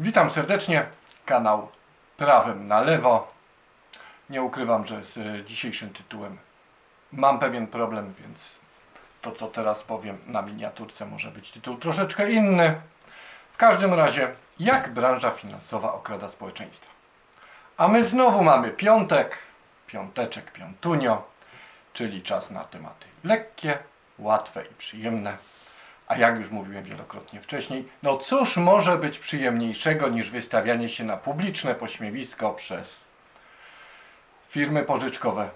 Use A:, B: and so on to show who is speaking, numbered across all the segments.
A: Witam serdecznie, kanał Prawem na Lewo. Nie ukrywam, że z e, dzisiejszym tytułem mam pewien problem, więc to co teraz powiem na miniaturce może być tytuł troszeczkę inny. W każdym razie, jak branża finansowa okrada społeczeństwo. A my znowu mamy piątek, piąteczek, piątunio, czyli czas na tematy lekkie, łatwe i przyjemne. A jak już mówiłem wielokrotnie wcześniej, no cóż może być przyjemniejszego niż wystawianie się na publiczne pośmiewisko przez firmy pożyczkowe,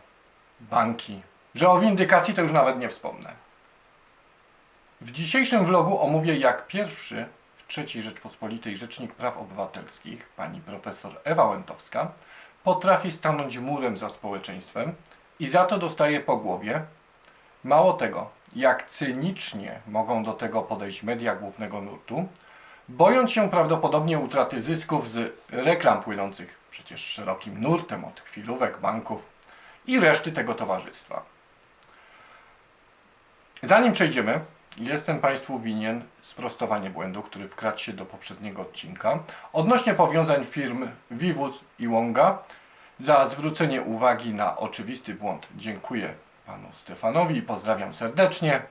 A: banki, że o windykacji to już nawet nie wspomnę. W dzisiejszym vlogu omówię jak pierwszy w III Rzeczpospolitej Rzecznik Praw Obywatelskich, pani profesor Ewa Łętowska, potrafi stanąć murem za społeczeństwem i za to dostaje po głowie, Mało tego, jak cynicznie mogą do tego podejść media głównego nurtu, bojąc się prawdopodobnie utraty zysków z reklam płynących przecież szerokim nurtem od chwilówek, banków i reszty tego towarzystwa. Zanim przejdziemy, jestem Państwu winien sprostowanie błędu, który wkradł się do poprzedniego odcinka odnośnie powiązań firm Vivus i Wonga. Za zwrócenie uwagi na oczywisty błąd dziękuję panu Stefanowi pozdrawiam serdecznie.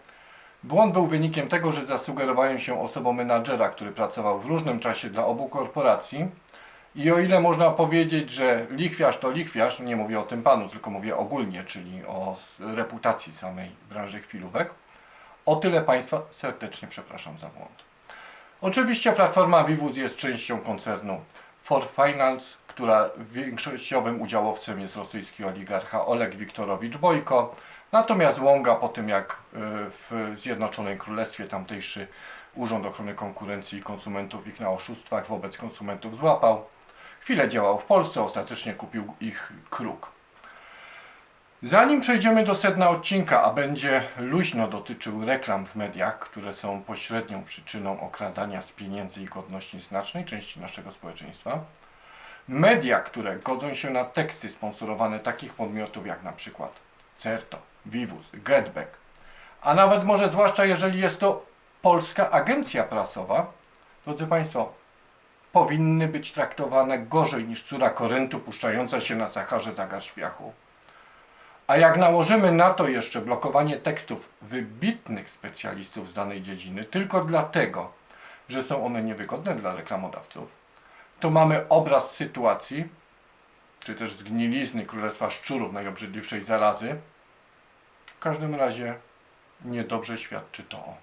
A: Błąd był wynikiem tego, że zasugerowałem się osobą menadżera, który pracował w różnym czasie dla obu korporacji. I o ile można powiedzieć, że lichwiarz to lichwiarz, nie mówię o tym panu, tylko mówię ogólnie, czyli o reputacji samej branży chwilówek, o tyle Państwa serdecznie przepraszam za błąd. Oczywiście platforma Vivus jest częścią koncernu For Finance, która większościowym udziałowcem jest rosyjski oligarcha Oleg Wiktorowicz Bojko. Natomiast Łąga po tym jak y, w Zjednoczonym Królestwie tamtejszy Urząd Ochrony Konkurencji i Konsumentów ich na oszustwach wobec konsumentów złapał. Chwilę działał w Polsce, ostatecznie kupił ich kruk. Zanim przejdziemy do sedna odcinka, a będzie luźno dotyczył reklam w mediach, które są pośrednią przyczyną okradania z pieniędzy i godności znacznej części naszego społeczeństwa, media, które godzą się na teksty sponsorowane takich podmiotów jak na przykład Certo, Vivus, Getback, a nawet może zwłaszcza jeżeli jest to polska agencja prasowa, drodzy Państwo, powinny być traktowane gorzej niż córa Koryntu puszczająca się na Saharze za garść piachu. A jak nałożymy na to jeszcze blokowanie tekstów wybitnych specjalistów z danej dziedziny tylko dlatego, że są one niewygodne dla reklamodawców, to mamy obraz sytuacji, czy też zgnilizny Królestwa Szczurów, najobrzydliwszej zarazy. W każdym razie niedobrze świadczy to o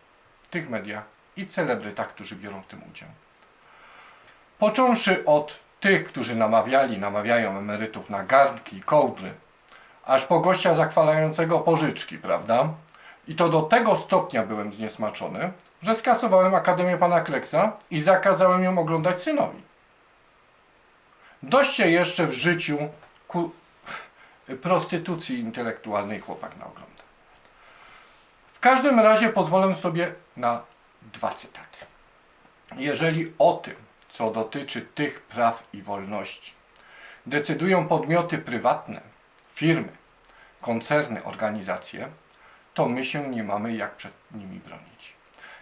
A: tych mediach i celebrytach, którzy biorą w tym udział. Począwszy od tych, którzy namawiali, namawiają emerytów na garnki i kołdry, aż po gościa zachwalającego pożyczki, prawda? I to do tego stopnia byłem zniesmaczony, że skasowałem Akademię Pana Kleksa i zakazałem ją oglądać synowi. Dość się jeszcze w życiu ku prostytucji intelektualnej chłopak na ogląda. W każdym razie pozwolę sobie na dwa cytaty. Jeżeli o tym, co dotyczy tych praw i wolności, decydują podmioty prywatne, firmy, koncerny, organizacje, to my się nie mamy jak przed nimi bronić.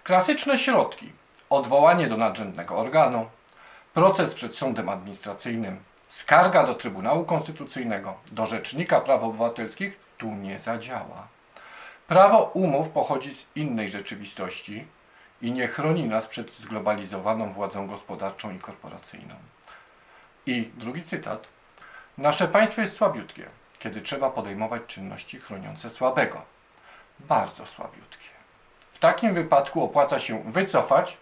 A: Klasyczne środki: odwołanie do nadrzędnego organu, proces przed sądem administracyjnym, skarga do Trybunału Konstytucyjnego, do Rzecznika Praw Obywatelskich tu nie zadziała. Prawo umów pochodzi z innej rzeczywistości i nie chroni nas przed zglobalizowaną władzą gospodarczą i korporacyjną. I drugi cytat. Nasze państwo jest słabiutkie, kiedy trzeba podejmować czynności chroniące słabego. Bardzo słabiutkie. W takim wypadku opłaca się wycofać,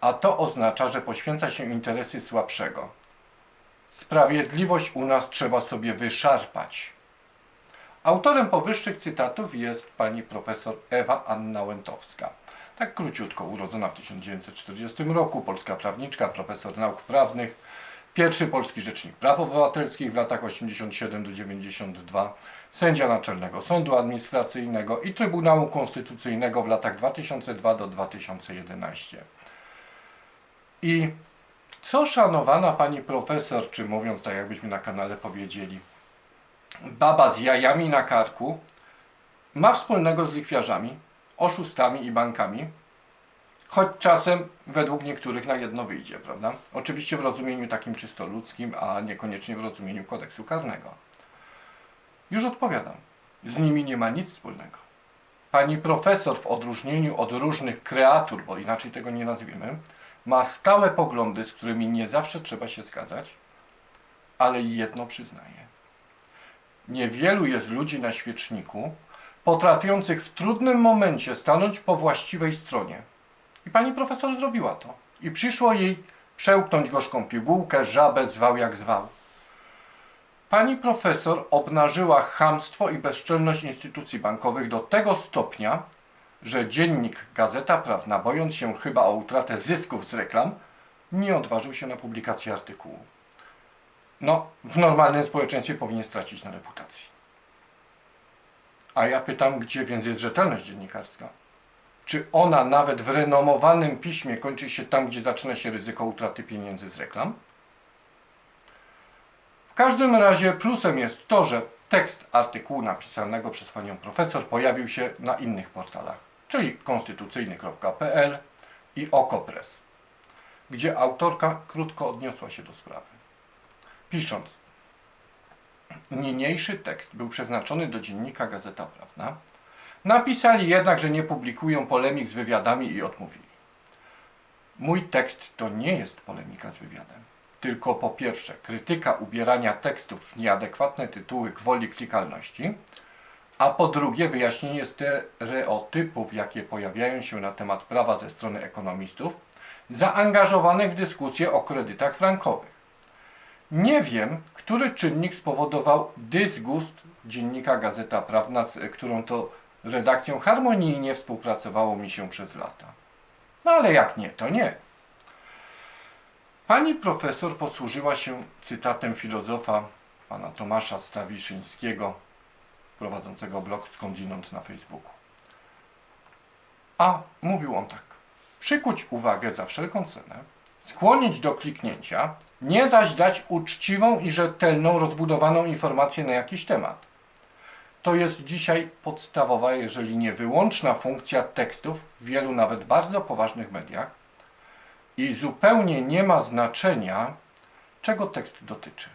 A: a to oznacza, że poświęca się interesy słabszego. Sprawiedliwość u nas trzeba sobie wyszarpać. Autorem powyższych cytatów jest pani profesor Ewa Anna Łętowska. Tak króciutko, urodzona w 1940 roku, polska prawniczka, profesor nauk prawnych, pierwszy polski rzecznik praw obywatelskich w latach 87 do 92, sędzia Naczelnego Sądu Administracyjnego i Trybunału Konstytucyjnego w latach 2002 do 2011. I co szanowana pani profesor, czy mówiąc tak jakbyśmy na kanale powiedzieli, baba z jajami na karku ma wspólnego z lichwiarzami, oszustami i bankami? Choć czasem według niektórych na jedno wyjdzie, prawda? Oczywiście w rozumieniu takim czysto ludzkim, a niekoniecznie w rozumieniu kodeksu karnego. Już odpowiadam. Z nimi nie ma nic wspólnego. Pani profesor, w odróżnieniu od różnych kreatur, bo inaczej tego nie nazwiemy, ma stałe poglądy, z którymi nie zawsze trzeba się zgadzać, ale jedno przyznaje. Niewielu jest ludzi na świeczniku, potrafiących w trudnym momencie stanąć po właściwej stronie. I pani profesor zrobiła to. I przyszło jej przełknąć gorzką pigułkę, żabę zwał jak zwał. Pani profesor obnażyła chamstwo i bezczelność instytucji bankowych do tego stopnia, że dziennik Gazeta Prawna, bojąc się chyba o utratę zysków z reklam, nie odważył się na publikację artykułu. No, w normalnym społeczeństwie powinien stracić na reputacji. A ja pytam, gdzie więc jest rzetelność dziennikarska? Czy ona nawet w renomowanym piśmie kończy się tam, gdzie zaczyna się ryzyko utraty pieniędzy z reklam? W każdym razie plusem jest to, że tekst artykułu napisanego przez panią profesor pojawił się na innych portalach, czyli konstytucyjny.pl i Okopres, gdzie autorka krótko odniosła się do sprawy. Pisząc, niniejszy tekst był przeznaczony do dziennika Gazeta Prawna, napisali jednak, że nie publikują polemik z wywiadami i odmówili. Mój tekst to nie jest polemika z wywiadem tylko po pierwsze krytyka ubierania tekstów w nieadekwatne tytuły gwoli klikalności, a po drugie wyjaśnienie stereotypów, jakie pojawiają się na temat prawa ze strony ekonomistów zaangażowanych w dyskusję o kredytach frankowych. Nie wiem, który czynnik spowodował dysgust dziennika Gazeta Prawna, z którą to redakcją harmonijnie współpracowało mi się przez lata. No ale jak nie, to nie. Pani profesor posłużyła się cytatem filozofa pana Tomasza Stawiszyńskiego, prowadzącego blog Skądinąd na Facebooku. A mówił on tak. Przykuć uwagę za wszelką cenę, skłonić do kliknięcia, nie zaś dać uczciwą i rzetelną, rozbudowaną informację na jakiś temat. To jest dzisiaj podstawowa, jeżeli nie wyłączna funkcja tekstów w wielu nawet bardzo poważnych mediach, i zupełnie nie ma znaczenia, czego tekst dotyczy.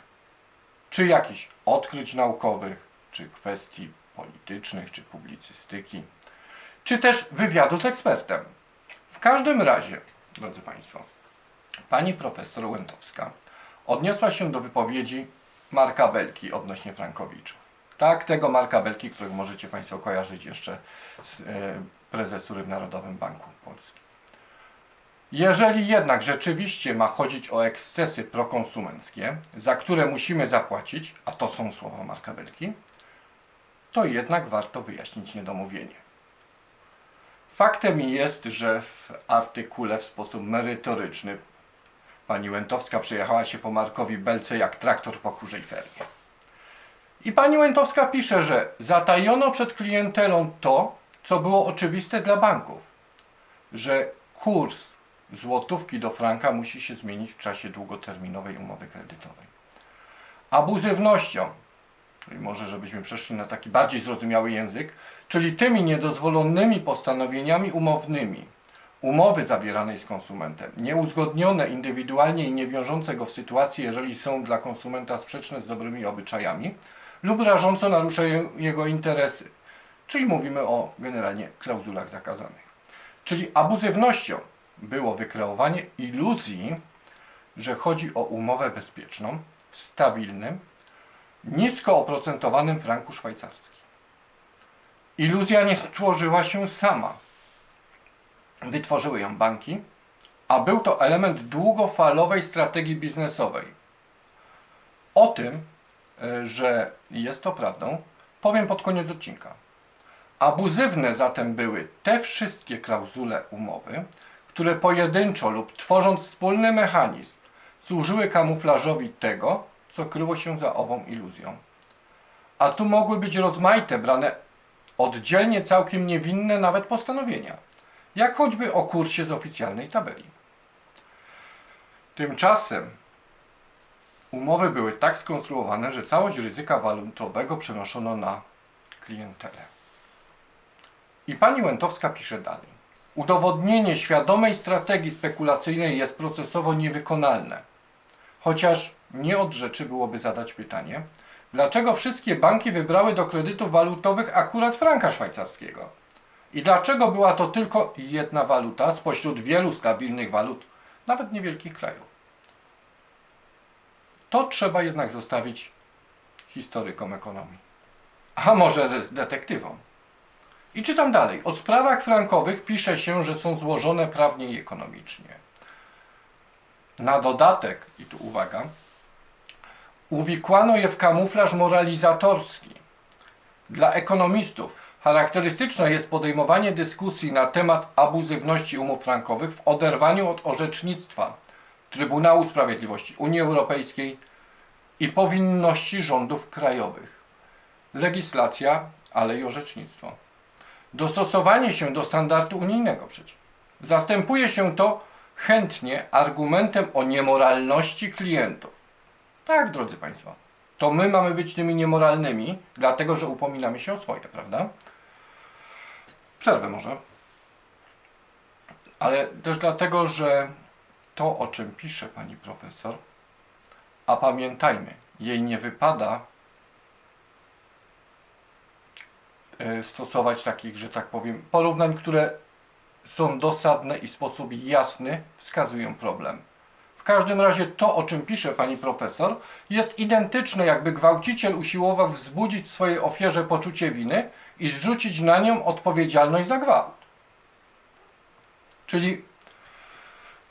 A: Czy jakichś odkryć naukowych, czy kwestii politycznych, czy publicystyki, czy też wywiadu z ekspertem. W każdym razie, drodzy Państwo, pani profesor Łętowska odniosła się do wypowiedzi Marka Belki odnośnie Frankowiczów. Tak, tego Marka Belki, którego możecie Państwo kojarzyć jeszcze z e, prezesury w Narodowym Banku Polskim. Jeżeli jednak rzeczywiście ma chodzić o ekscesy prokonsumenckie, za które musimy zapłacić, a to są słowa Marka Belki, to jednak warto wyjaśnić niedomówienie. Faktem jest, że w artykule w sposób merytoryczny pani Łętowska przejechała się po Markowi Belce jak traktor po kurzej fermie. I pani Łętowska pisze, że zatajono przed klientelą to, co było oczywiste dla banków, że kurs złotówki do franka musi się zmienić w czasie długoterminowej umowy kredytowej. Abuzywnością, czyli może żebyśmy przeszli na taki bardziej zrozumiały język, czyli tymi niedozwolonymi postanowieniami umownymi umowy zawieranej z konsumentem, nieuzgodnione indywidualnie i nie wiążące go w sytuacji, jeżeli są dla konsumenta sprzeczne z dobrymi obyczajami lub rażąco naruszają jego interesy. Czyli mówimy o generalnie klauzulach zakazanych. Czyli abuzywnością było wykreowanie iluzji, że chodzi o umowę bezpieczną w stabilnym, nisko oprocentowanym franku szwajcarskim. Iluzja nie stworzyła się sama. Wytworzyły ją banki, a był to element długofalowej strategii biznesowej. O tym, że jest to prawdą, powiem pod koniec odcinka. Abuzywne zatem były te wszystkie klauzule umowy, które pojedynczo lub tworząc wspólny mechanizm służyły kamuflażowi tego, co kryło się za ową iluzją. A tu mogły być rozmaite, brane oddzielnie całkiem niewinne nawet postanowienia, jak choćby o kursie z oficjalnej tabeli. Tymczasem umowy były tak skonstruowane, że całość ryzyka walutowego przenoszono na klientelę. I pani Łętowska pisze dalej. udowodnienie świadomej strategii spekulacyjnej jest procesowo niewykonalne. Chociaż nie od rzeczy byłoby zadać pytanie, dlaczego wszystkie banki wybrały do kredytów walutowych akurat franka szwajcarskiego? I dlaczego była to tylko jedna waluta spośród wielu stabilnych walut, nawet niewielkich krajów? To trzeba jednak zostawić historykom ekonomii. A może de- detektywom? I czytam dalej. O sprawach frankowych pisze się, że są złożone prawnie i ekonomicznie. Na dodatek, i tu uwaga, uwikłano je w kamuflaż moralizatorski. Dla ekonomistów charakterystyczne jest podejmowanie dyskusji na temat abuzywności umów frankowych w oderwaniu od orzecznictwa Trybunału Sprawiedliwości Unii Europejskiej i powinności rządów krajowych. Legislacja, ale i orzecznictwo. Dostosowanie się do standardu unijnego przecież. Zastępuje się to chętnie argumentem o niemoralności klientów. Tak, drodzy Państwo, to my mamy być tymi niemoralnymi, dlatego że upominamy się o swoje, prawda? Przerwę może. Ale też dlatego, że to, o czym pisze pani profesor, a pamiętajmy, jej nie wypada e, stosować takich, że tak powiem, porównań, które są dosadne i w sposób jasny wskazują problem. W każdym razie to, o czym pisze pani profesor, jest identyczne, jakby gwałciciel usiłował wzbudzić w swojej ofierze poczucie winy i zrzucić na nią odpowiedzialność za gwałt. Czyli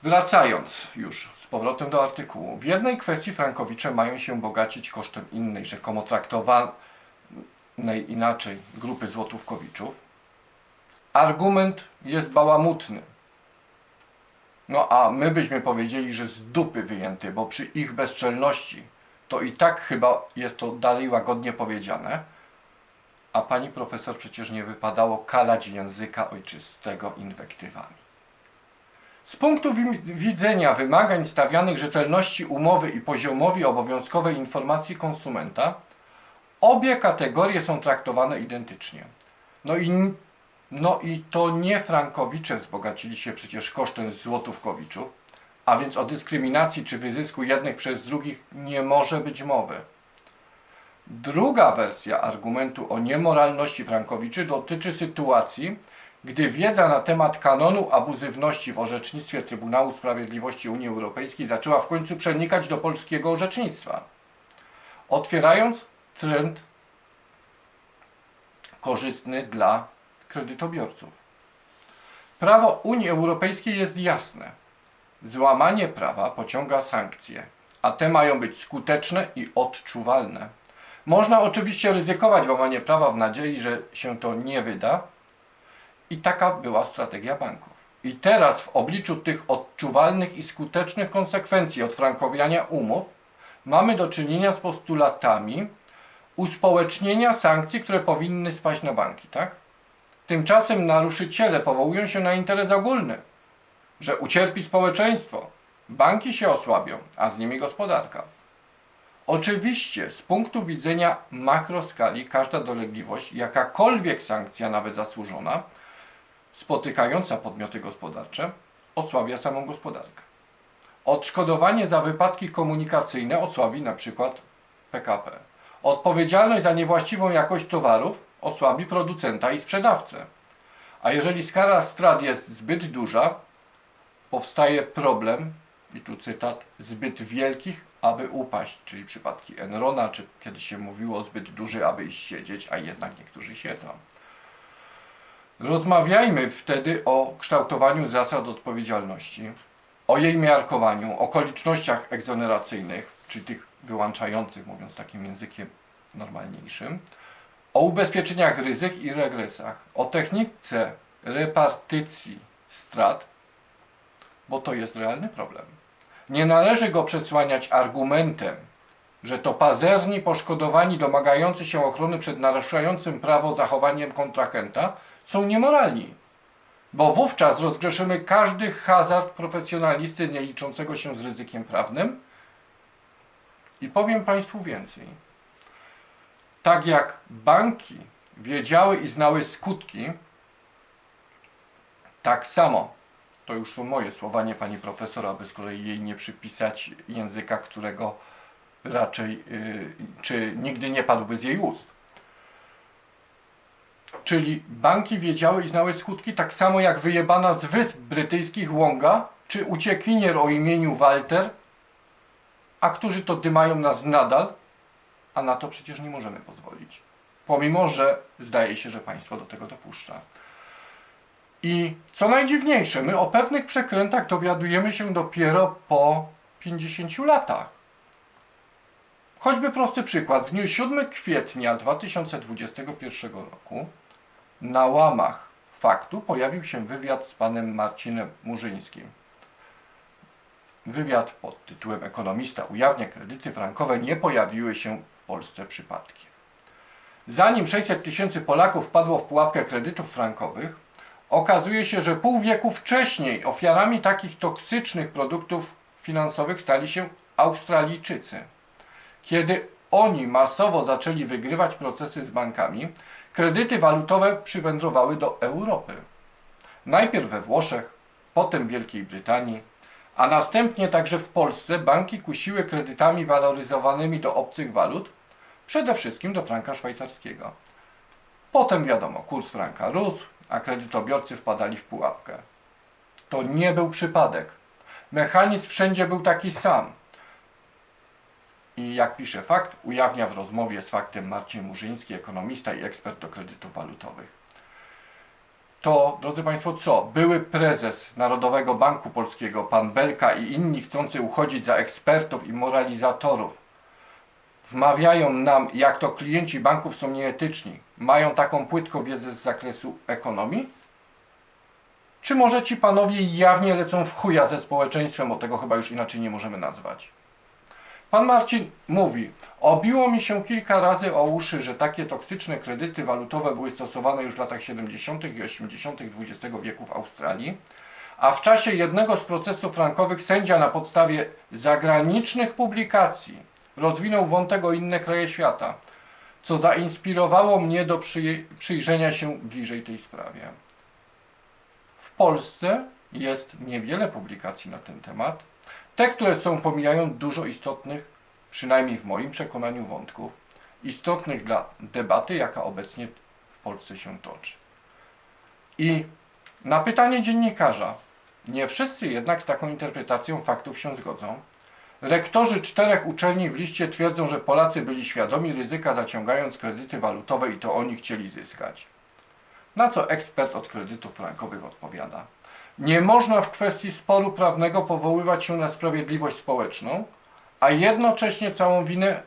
A: wracając już z powrotem do artykułu, w jednej kwestii Frankowicze mają się bogacić kosztem innej, rzekomo traktowanej inaczej grupy złotówkowiczów. Argument jest bałamutny. No a my byśmy powiedzieli, że z dupy wyjęty, bo przy ich bezczelności to i tak chyba jest to dalej łagodnie powiedziane. A pani profesor przecież nie wypadało kalać języka ojczystego inwektywami. Z punktu wi- widzenia wymagań stawianych rzetelności umowy i poziomowi obowiązkowej informacji konsumenta, obie kategorie są traktowane identycznie. No i, no i to nie Frankowicze wzbogacili się przecież kosztem złotówkowiczów, a więc o dyskryminacji czy wyzysku jednych przez drugich nie może być mowy. Druga wersja argumentu o niemoralności Frankowiczy dotyczy sytuacji, gdy wiedza na temat kanonu abuzywności w orzecznictwie Trybunału Sprawiedliwości Unii Europejskiej zaczęła w końcu przenikać do polskiego orzecznictwa, otwierając trend korzystny dla kredytobiorców. Prawo Unii Europejskiej jest jasne. Złamanie prawa pociąga sankcje, a te mają być skuteczne i odczuwalne. Można oczywiście ryzykować łamanie prawa w nadziei, że się to nie wyda, i taka była strategia banków. I teraz w obliczu tych odczuwalnych i skutecznych konsekwencji odfrankowiania umów mamy do czynienia z postulatami uspołecznienia sankcji, które powinny spaść na banki, tak? Tymczasem naruszyciele powołują się na interes ogólny, że ucierpi społeczeństwo, banki się osłabią, a z nimi gospodarka. Oczywiście z punktu widzenia makroskali każda dolegliwość, jakakolwiek sankcja, nawet zasłużona, spotykająca podmioty gospodarcze osłabia samą gospodarkę. Odszkodowanie za wypadki komunikacyjne osłabi przykład PKP. Odpowiedzialność za niewłaściwą jakość towarów osłabi producenta i sprzedawcę. A jeżeli skala strat jest zbyt duża, powstaje problem, i tu cytat, zbyt wielkich, aby upaść, czyli przypadki Enrona, czy kiedy się mówiło zbyt duży, aby iść siedzieć, a jednak niektórzy siedzą. Rozmawiajmy wtedy o kształtowaniu zasad odpowiedzialności, o jej miarkowaniu, okolicznościach egzoneracyjnych, czyli tych wyłączających, mówiąc takim językiem normalniejszym, o ubezpieczeniach ryzyk i regresach, o technice repartycji strat, bo to jest realny problem. Nie należy go przesłaniać argumentem, że to pazerni poszkodowani domagający się ochrony przed naruszającym prawo zachowaniem kontrahenta są niemoralni, bo wówczas rozgrzeszymy każdy hazard profesjonalisty nie liczącego się z ryzykiem prawnym. I powiem Państwu więcej. Tak jak banki wiedziały i znały skutki tak samo, to już są moje słowa, nie pani profesor, aby z kolei jej nie przypisać języka, którego raczej, yy, czy nigdy nie padłby z jej ust. Czyli banki wiedziały i znały skutki, tak samo jak wyjebana z wysp brytyjskich Łąga, czy uciekinier o imieniu Walter, a którzy to dymają nas nadal, a na to przecież nie możemy pozwolić. Pomimo, że zdaje się, że państwo do tego dopuszcza. I co najdziwniejsze, my o pewnych przekrętach dowiadujemy się dopiero po 50 latach. Choćby prosty przykład. W dniu 7 kwietnia 2021 roku na łamach faktu pojawił się wywiad z panem Marcinem Murzyńskim. Wywiad pod tytułem Ekonomista ujawnia kredyty frankowe nie pojawiły się w Polsce przypadkiem. Zanim 600 tysięcy Polaków wpadło w pułapkę kredytów frankowych, okazuje się, że pół wieku wcześniej ofiarami takich toksycznych produktów finansowych stali się Australijczycy. Kiedy oni masowo zaczęli wygrywać procesy z bankami, kredyty walutowe przywędrowały do Europy. Najpierw we Włoszech, potem w Wielkiej Brytanii, a następnie także w Polsce banki kusiły kredytami waloryzowanymi do obcych walut, przede wszystkim do franka szwajcarskiego. Potem wiadomo, kurs franka rósł, a kredytobiorcy wpadali w pułapkę. To nie był przypadek. Mechanizm wszędzie był taki sam. I jak pisze fakt, ujawnia w rozmowie z faktem Marcin Murzyński, ekonomista i ekspert do kredytów walutowych. To, drodzy Państwo, co? Były prezes Narodowego Banku Polskiego, pan Belka i inni chcący uchodzić za ekspertów i moralizatorów, wmawiają nam, jak to klienci banków są nieetyczni, mają taką płytką wiedzę z zakresu ekonomii? Czy może ci panowie jawnie lecą w chuja ze społeczeństwem, bo tego chyba już inaczej nie możemy nazwać? Pan Marcin mówi, obiło mi się kilka razy o uszy, że takie toksyczne kredyty walutowe były stosowane już w latach 70. i 80. XX wieku w Australii, a w czasie jednego z procesów frankowych sędzia na podstawie zagranicznych publikacji rozwinął wątek o inne kraje świata, co zainspirowało mnie do przyj- przyjrzenia się bliżej tej sprawie. W Polsce jest niewiele publikacji na ten temat. Te, które są, pomijają dużo istotnych, przynajmniej w moim przekonaniu, wątków, istotnych dla debaty, jaka obecnie w Polsce się toczy. I na pytanie dziennikarza, nie wszyscy jednak z taką interpretacją faktów się zgodzą. Rektorzy czterech uczelni w liście twierdzą, że Polacy byli świadomi ryzyka zaciągając kredyty walutowe i to oni chcieli zyskać. Na co ekspert od kredytów frankowych odpowiada? Nie można w kwestii sporu prawnego powoływać się na sprawiedliwość społeczną, a jednocześnie całą winę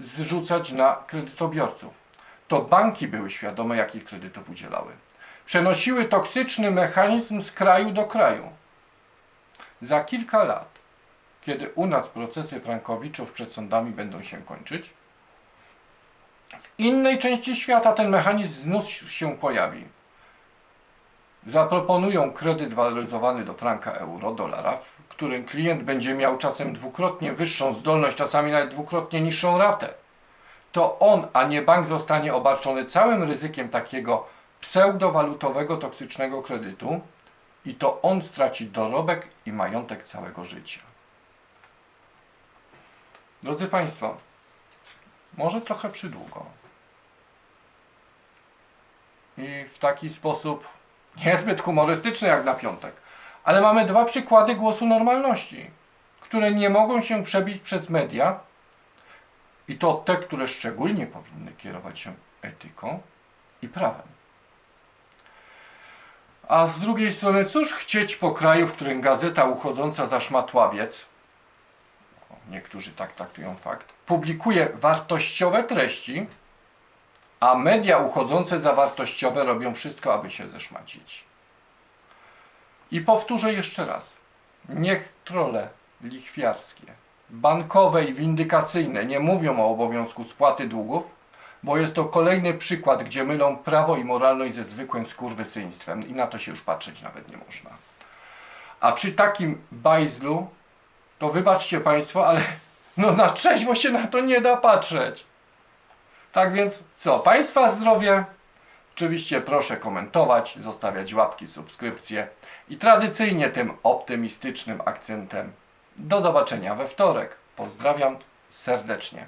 A: zrzucać na kredytobiorców. To banki były świadome, jakich kredytów udzielały. Przenosiły toksyczny mechanizm z kraju do kraju. Za kilka lat, kiedy u nas procesy frankowiczów przed sądami będą się kończyć, w innej części świata ten mechanizm znów się pojawi zaproponują kredyt waloryzowany do franka euro, dolara, w którym klient będzie miał czasem dwukrotnie wyższą zdolność, czasami nawet dwukrotnie niższą ratę. To on, a nie bank zostanie obarczony całym ryzykiem takiego pseudowalutowego, toksycznego kredytu i to on straci dorobek i majątek całego życia. Drodzy Państwo, może trochę przydługo. I w taki sposób niezbyt humorystyczny jak na piątek, ale mamy dwa przykłady głosu normalności, które nie mogą się przebić przez media i to te, które szczególnie powinny kierować się etyką i prawem. A z drugiej strony, cóż chcieć po kraju, w którym gazeta uchodząca za szmatławiec, niektórzy tak traktują fakt, publikuje wartościowe treści, a media uchodzące za wartościowe robią wszystko, aby się zeszmacić. I powtórzę jeszcze raz. Niech trole lichwiarskie, bankowe i windykacyjne nie mówią o obowiązku spłaty długów, bo jest to kolejny przykład, gdzie mylą prawo i moralność ze zwykłym skurwysyństwem i na to się już patrzeć nawet nie można. A przy takim bajzlu, to wybaczcie Państwo, ale no na trzeźwo się na to nie da patrzeć. Tak więc co? Państwa zdrowie, Oczywiście proszę komentować, zostawiać łapki, subskrypcje i tradycyjnie tym optymistycznym akcentem do zobaczenia we wtorek. Pozdrawiam serdecznie.